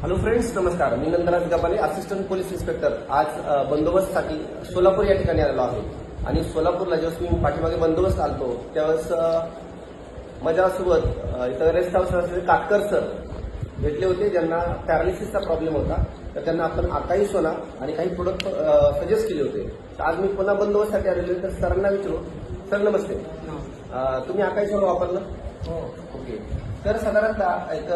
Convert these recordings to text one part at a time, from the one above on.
Hello friends नमस्कार. मी Nandnath Gapale assistant police inspector आज बंदोबस्तसाठी सोलापूर या ठिकाणी आलेलो आहे आणि सोलापूरला ज्यावेळेस मी पाठीमागे बंदोबस्त आलतो त्यावेळेस माझ्यासोबत इथं रेस्ट हाऊस असलेले काटकर सर भेटले होते. ज्यांना पॅरालिसिसचा प्रॉब्लेम होता. तर त्यांना आपण आकाई सोना आणि काही प्रोडक्ट सजेस्ट केले होते. तर आज मी पुन्हा बंदोबस्तसाठी आलेलो तर सरांना विचारू. सर नमस्ते. तुम्ही आकाई सोना वापरलं? ओके. तर साधारणतः एक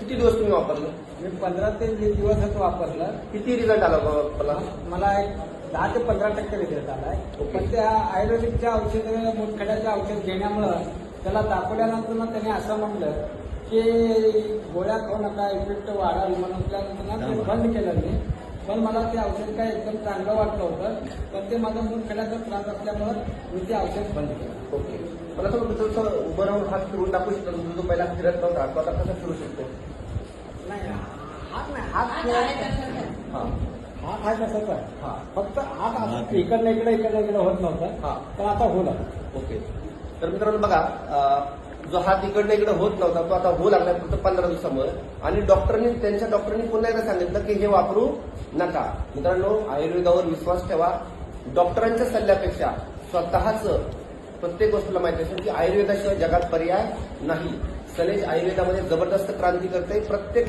किती दिवस तुम्ही वापरलं? मी पंधरा ते वीस दिवसच वापरलं किती रिझल्ट आला मला? मला एक दहा ते पंधरा टक्के रिझल्ट आलाय ओके. पण त्या आयुर्वेदिकच्या औषध मुतखड्याचं औषध घेण्यामुळं त्याला दाखवल्यानंतर मग त्याने असं म्हणलं की गोळ्या खाऊ नका इफेक्ट वाढाल म्हणून त्यानंतर ना बंद केलं मी. पण मला ते औषध काय एकदम चांगलं वाटलं होतं. पण ते माझा मुतखड्याचा त्रास असल्यामुळं मी ते औषध बंद केलं. ओके. मला थोडं थोडंसं उभं राहून हात फिरून दाखवू शकतो तुम्ही तो पहिला फिरत नव्हता तो आता कसा फिरू शकतो. नाही हात नाही. हात हा. हात हा आहे. हा. फक्त हात असं इकडनं इकडे इकडनं इकडे होत नव्हतं. हा. पण आता लागलं ओके. तर मित्रांनो बघा जो हात इकडनं इकडे होत नव्हता तो आता होऊ लागला फक्त पंधरा दिवसामुळे. आणि डॉक्टरनी त्यांच्या डॉक्टरांनी पुन्हा एकदा सांगितलं की हे वापरू नका. मित्रांनो आयुर्वेदावर विश्वास ठेवा. डॉक्टरांच्या सल्ल्यापेक्षा स्वतःच प्रत्येक गोष्टीला माहिती असेल की आयुर्वेदाशिवाय जगात पर्याय नाही. सलेज आयुर्वेदामध्ये जबरदस्त क्रांती करते. प्रत्येक